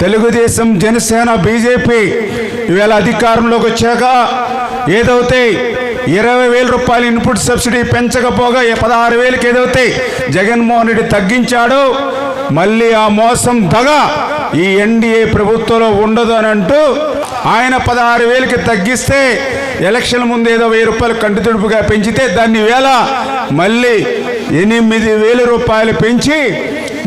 Telugu Desam Janasena BJP ఇవాళ అధికారంలోకి వచ్చాక ఏదైతే ఇరవై వేల రూపాయలు ఇన్పుట్ సబ్సిడీ పెంచకపోగా ఏ పదహారు వేలకి ఏదైతే జగన్మోహన్ రెడ్డి తగ్గించాడో మళ్ళీ ఆ మోసం దగ ఈ ఎన్డీఏ ప్రభుత్వంలో ఉండదు అని అంటూ ఆయన పదహారు వేలకి తగ్గిస్తే ఎలక్షన్ ముందు ఏదో వెయ్యి రూపాయలు కంటితుడుపుగా పెంచితే దాన్ని వేళ మళ్ళీ ఎనిమిది వేల రూపాయలు పెంచి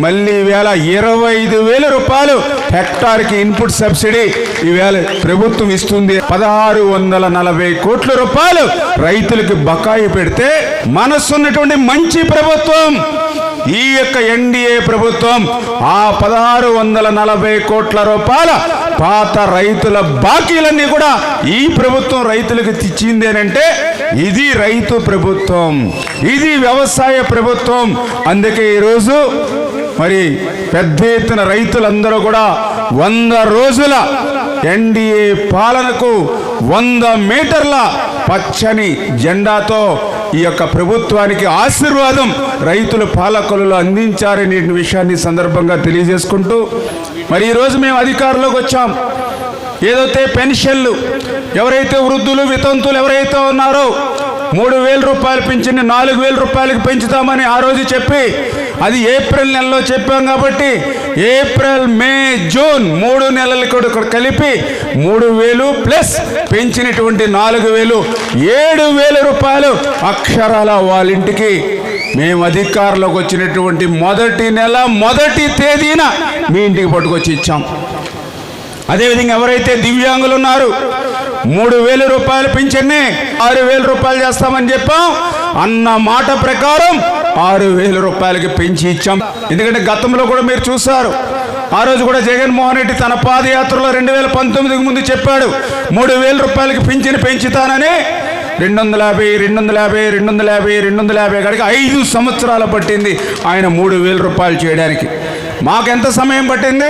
మళ్ళీ ఈవేళ ఇరవై ఐదు వేల రూపాయలు హెక్టార్కి ఇన్పుట్ సబ్సిడీ ఈవేళ ప్రభుత్వం ఇస్తుంది. పదహారు వందల నలభై కోట్ల రూపాయలు రైతులకు బకాయి పెడితే మనసున్నటువంటి మంచి ప్రభుత్వం. ఈ యొక్క ఎన్డీఏ ప్రభుత్వం ఆ పదహారు వందల నలభై కోట్ల రూపాయల పాత రైతుల బాకీలన్నీ కూడా ఈ ప్రభుత్వం రైతులకు తెచ్చిందేనంటే ఇది రైతు ప్రభుత్వం. ఇది వ్యవసాయ ప్రభుత్వం. అందుకే ఈరోజు మరి పెద్ద ఎత్తున రైతులందరూ కూడా వంద రోజుల ఎన్డీఏ పాలనకు వంద మీటర్ల పచ్చని జెండాతో ఈ యొక్క ప్రభుత్వానికి ఆశీర్వాదం రైతులు పాలకులలో అందించారనే విషయాన్ని సందర్భంగా తెలియజేసుకుంటూ మరి ఈరోజు మేము అధికారంలోకి వచ్చాం. ఏదైతే పెన్షన్లు ఎవరైతే వృద్ధులు వితంతులు ఎవరైతే ఉన్నారో మూడు వేల రూపాయలు పెంచింది నాలుగు వేల రూపాయలకు పెంచుతామని ఆ రోజు చెప్పి అది ఏప్రిల్ నెలలో చెప్పాం కాబట్టి ఏప్రిల్ మే జూన్ మూడు నెలలు కూడా ఇక్కడ కలిపి మూడు వేలు ప్లస్ పెంచినటువంటి నాలుగు వేలు ఏడు వేల రూపాయలు అక్షరాల వాళ్ళ ఇంటికి. మేము అధికారంలోకి వచ్చినటువంటి మొదటి నెల మొదటి తేదీన మీ ఇంటికి పట్టుకొచ్చి ఇచ్చాం. అదేవిధంగా ఎవరైతే దివ్యాంగులు ఉన్నారు మూడు వేల రూపాయలు పింఛన్ని ఆరు వేల రూపాయలు చేస్తామని చెప్పాం. అన్న మాట ప్రకారం ఆరు వేల రూపాయలకి పెంచి ఇచ్చాం. ఎందుకంటే గతంలో కూడా మీరు చూశారు. ఆ రోజు కూడా జగన్మోహన్ రెడ్డి తన పాదయాత్రలో రెండు వేల పంతొమ్మిదికి ముందు చెప్పాడు మూడు వేల రూపాయలకి పింఛను పెంచుతానని. రెండు వందల యాభై రెండు వందల యాభై రెండు వందల యాభై రెండు వందల యాభై కాడికి ఐదు సంవత్సరాలు పట్టింది ఆయన మూడు వేల రూపాయలు చేయడానికి. మాకెంత సమయం పట్టింది?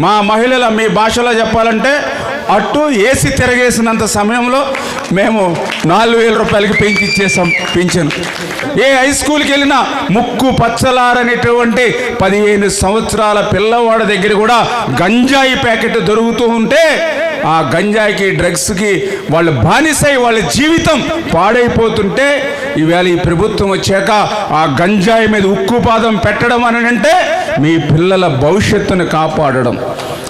మా మహిళల మీ భాషలో చెప్పాలంటే అటు ఏసి తిరగేసినంత సమయంలో మేము నాలుగు వేల రూపాయలకి పెంచి ఇచ్చేసాం పింఛను. ఏ హై స్కూల్కి వెళ్ళినా ముక్కు పచ్చలారనేటువంటి పదిహేను సంవత్సరాల పిల్లవాడి దగ్గర కూడా గంజాయి ప్యాకెట్ దొరుకుతూ ఉంటే ఆ గంజాయికి డ్రగ్స్కి వాళ్ళు బానిసై వాళ్ళ జీవితం పాడైపోతుంటే ఈవేళ ఈ ప్రభుత్వం వచ్చాక ఆ గంజాయి మీద ఉక్కుపాదం పెట్టడం అని అంటే మీ పిల్లల భవిష్యత్తును కాపాడడం.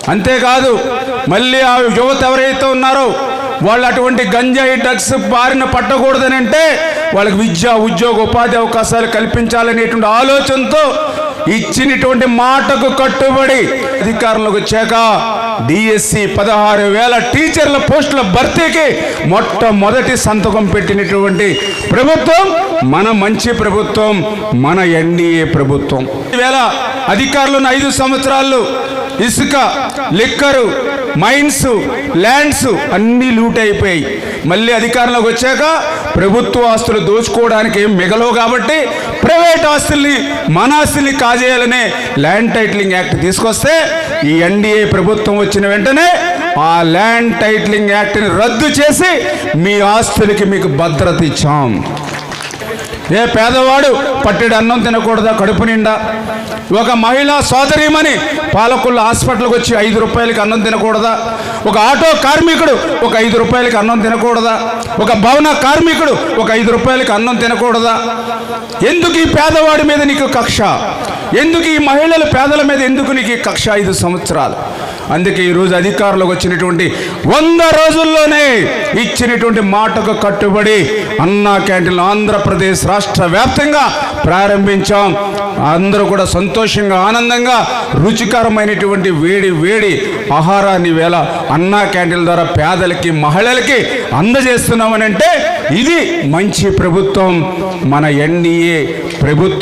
అంతేకాదు మళ్ళీ ఆ యువత ఎవరైతే ఉన్నారో వాళ్ళు అటువంటి గంజాయి డ్రగ్స్ బారిన పట్టకూడదని అంటే వాళ్ళకి విద్య ఉద్యోగ ఉపాధి అవకాశాలు కల్పించాలనేటువంటి ఆలోచనతో ఇచ్చినటువంటి మాటకు కట్టుబడి అధికారంలోకి వచ్చాక డిఎస్సి పదహారు వేల టీచర్ల పోస్టుల భర్తీకి మొట్టమొదటి సంతకం పెట్టినటువంటి ప్రభుత్వం మన మంచి ప్రభుత్వం మన ఎన్డీఏ ప్రభుత్వం. ఈవేళ అధికారులను ఐదు సంవత్సరాలు ఇసుక లిక్కరు మైన్స్ ల్యాండ్స్ అన్నీ లూట్ అయిపోయాయి. మళ్ళీ అధికారంలోకి వచ్చాక ప్రభుత్వ ఆస్తులు దోచుకోవడానికి ఏం మిగలవు కాబట్టి ప్రైవేట్ ఆస్తుల్ని మన ఆస్తుల్ని కాజేయాలనే ల్యాండ్ టైటిలింగ్ యాక్ట్ తీసుకొస్తే ఈ ఎన్డీఏ ప్రభుత్వం వచ్చిన వెంటనే ఆ ల్యాండ్ టైటిలింగ్ యాక్ట్ని రద్దు చేసి మీ ఆస్తులకి మీకు భద్రత ఇచ్చాం. ఏ పేదవాడు పట్టెడు అన్నం తినకూడదా? కడుపు నిండా. ఒక మహిళా సోదరిమని పాలకుళ్ళు హాస్పిటల్కి వచ్చి ఐదు రూపాయలకి అన్నం తినకూడదా? ఒక ఆటో కార్మికుడు ఒక ఐదు రూపాయలకి అన్నం తినకూడదా? ఒక భవన కార్మికుడు ఒక ఐదు రూపాయలకి అన్నం తినకూడదా? ఎందుకు ఈ పేదవాడి మీద నీకు కక్ష? ఎందుకు ఈ మహిళల పేదల మీద ఎందుకు నీకు కక్ష ఐదు సంవత్సరాలు? అందుకే ఈరోజు అధికారంలోకి వచ్చినటువంటి వంద రోజుల్లోనే ఇచ్చినటువంటి మాటకు కట్టుబడి అన్నా క్యాంటీన్లు ఆంధ్రప్రదేశ్ రాష్ట్ర వ్యాప్తంగా ప్రారంభించాం. అందరూ కూడా సంతోషంగా ఆనందంగా రుచికరమైనటువంటి వేడి వేడి ఆహారాన్ని వేళ అన్నా క్యాంటీన్ల ద్వారా పేదలకి మహిళలకి అందజేస్తున్నామని అంటే ఇది మంచి ప్రభుత్వం. మన ఎన్డీఏ ప్రభుత్వం